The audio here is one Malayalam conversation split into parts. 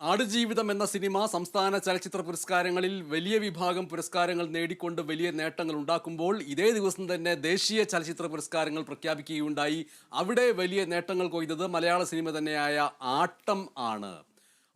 ആടുജീവിതം എന്ന സിനിമ സംസ്ഥാന ചലച്ചിത്ര പുരസ്കാരങ്ങളിൽ വലിയ വിഭാഗം പുരസ്കാരങ്ങൾ നേടിക്കൊണ്ട് വലിയ നേട്ടങ്ങൾ ഉണ്ടാക്കുമ്പോൾ ഇതേ ദിവസം തന്നെ ദേശീയ ചലച്ചിത്ര പുരസ്കാരങ്ങൾ പ്രഖ്യാപിക്കുകയുണ്ടായി. അവിടെ വലിയ നേട്ടങ്ങൾ കൊയ്തത് മലയാള സിനിമ തന്നെയായ ആട്ടം ആണ്.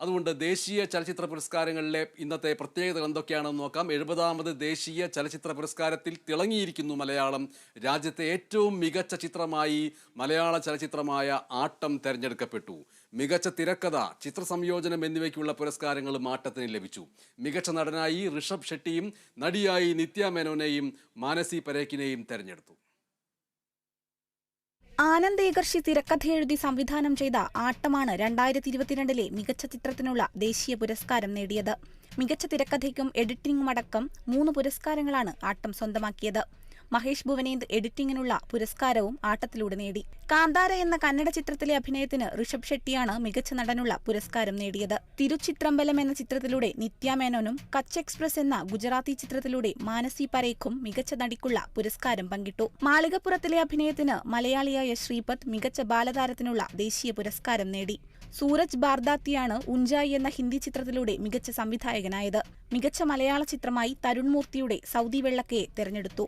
അതുകൊണ്ട് ദേശീയ ചലച്ചിത്ര പുരസ്കാരങ്ങളിലെ ഇന്നത്തെ പ്രത്യേകതകൾ എന്തൊക്കെയാണെന്ന് നോക്കാം. എഴുപതാമത് ദേശീയ ചലച്ചിത്ര പുരസ്കാരത്തിൽ തിളങ്ങിയിരിക്കുന്നു മലയാളം. രാജ്യത്തെ ഏറ്റവും മികച്ച ചിത്രമായി മലയാള ചലച്ചിത്രമായ ആട്ടം തെരഞ്ഞെടുക്കപ്പെട്ടു. മികച്ച തിരക്കഥ ചിത്ര സംയോജനം എന്നിവയ്ക്കുള്ള പുരസ്കാരങ്ങളും ആട്ടത്തിന് ലഭിച്ചു. മികച്ച നടനായി ഋഷഭ് ഷെട്ടിയും നടിയായി നിത്യ മേനോനെയും മാനസി പരേക്കിനെയും തെരഞ്ഞെടുത്തു. ആനന്ദ് ഏകർഷി തിരക്കഥ എഴുതി സംവിധാനം ചെയ്ത ആട്ടമാണ് രണ്ടായിരത്തി ഇരുപത്തിരണ്ടിലെ മികച്ച ചിത്രത്തിനുള്ള ദേശീയ പുരസ്കാരം നേടിയത്. മികച്ച തിരക്കഥയ്ക്കും എഡിറ്റിംഗും അടക്കം മൂന്ന് പുരസ്കാരങ്ങളാണ് ആട്ടം സ്വന്തമാക്കിയത്. മഹേഷ് ഭുവനേന്ദ് എഡിറ്റിംഗിനുള്ള പുരസ്കാരവും ആട്ടത്തിലൂടെ നേടി. കാന്താര എന്ന കന്നഡ ചിത്രത്തിലെ അഭിനയത്തിന് ഋഷഭ് ഷെട്ടിയാണ് മികച്ച നടനുള്ള പുരസ്കാരം നേടിയത്. തിരുച്ചിത്രമ്പലം എന്ന ചിത്രത്തിലൂടെ നിത്യ മേനോനും കച്ച് എക്സ്പ്രസ് എന്ന ഗുജറാത്തി ചിത്രത്തിലൂടെ മാനസി പരേഖും മികച്ച നടിക്കുള്ള പുരസ്കാരം പങ്കിട്ടു. മാളികപ്പുറത്തിലെ അഭിനയത്തിന് മലയാളിയായ ശ്രീപത് മികച്ച ബാലതാരത്തിനുള്ള ദേശീയ പുരസ്കാരം നേടി. സൂരജ് ബാർദാത്തിയാണ് ഉഞ്ചായി എന്ന ഹിന്ദി ചിത്രത്തിലൂടെ മികച്ച സംവിധായകനായത്. മികച്ച മലയാള ചിത്രമായി തരുൺമൂർത്തിയുടെ സൗദി വെള്ളക്കയെ തെരഞ്ഞെടുത്തു.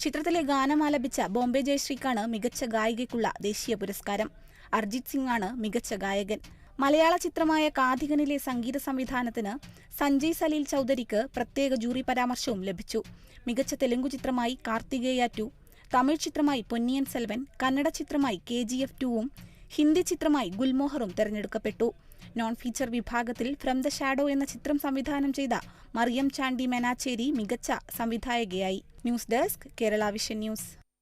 ചിത്രത്തിലെ ഗാനം ആലപിച്ച ബോംബെ ജയശ്രീക്കാണ് മികച്ച ഗായികയ്ക്കുള്ള ദേശീയ പുരസ്കാരം. അർജിത് സിംഗ് ആണ് മികച്ച ഗായകൻ. മലയാള ചിത്രമായ കാഥികനിലെ സംഗീത സംവിധാനത്തിന് സഞ്ജയ് സലീൽ ചൗധരിക്ക് പ്രത്യേക ജൂറി പരാമർശവും ലഭിച്ചു. മികച്ച തെലുങ്കു ചിത്രമായി കാർത്തികേയ ടു തമിഴ് ചിത്രമായി പൊന്നിയൻ സെൽവൻ കന്നഡ ചിത്രമായി കെ ജി എഫ് ടുവും ഹിന്ദി ചിത്രമായി ഗുൽമോഹറും തെരഞ്ഞെടുക്കപ്പെട്ടു. നോൺ ഫീച്ചർ വിഭാഗത്തിൽ ഫ്രം ദ ഷാഡോ എന്ന ചിത്രം സംവിധാനം ചെയ്ത മറിയം ചാണ്ടി മെനാച്ചേരി മികച്ച സംവിധായകയായി. News desk Kerala vision news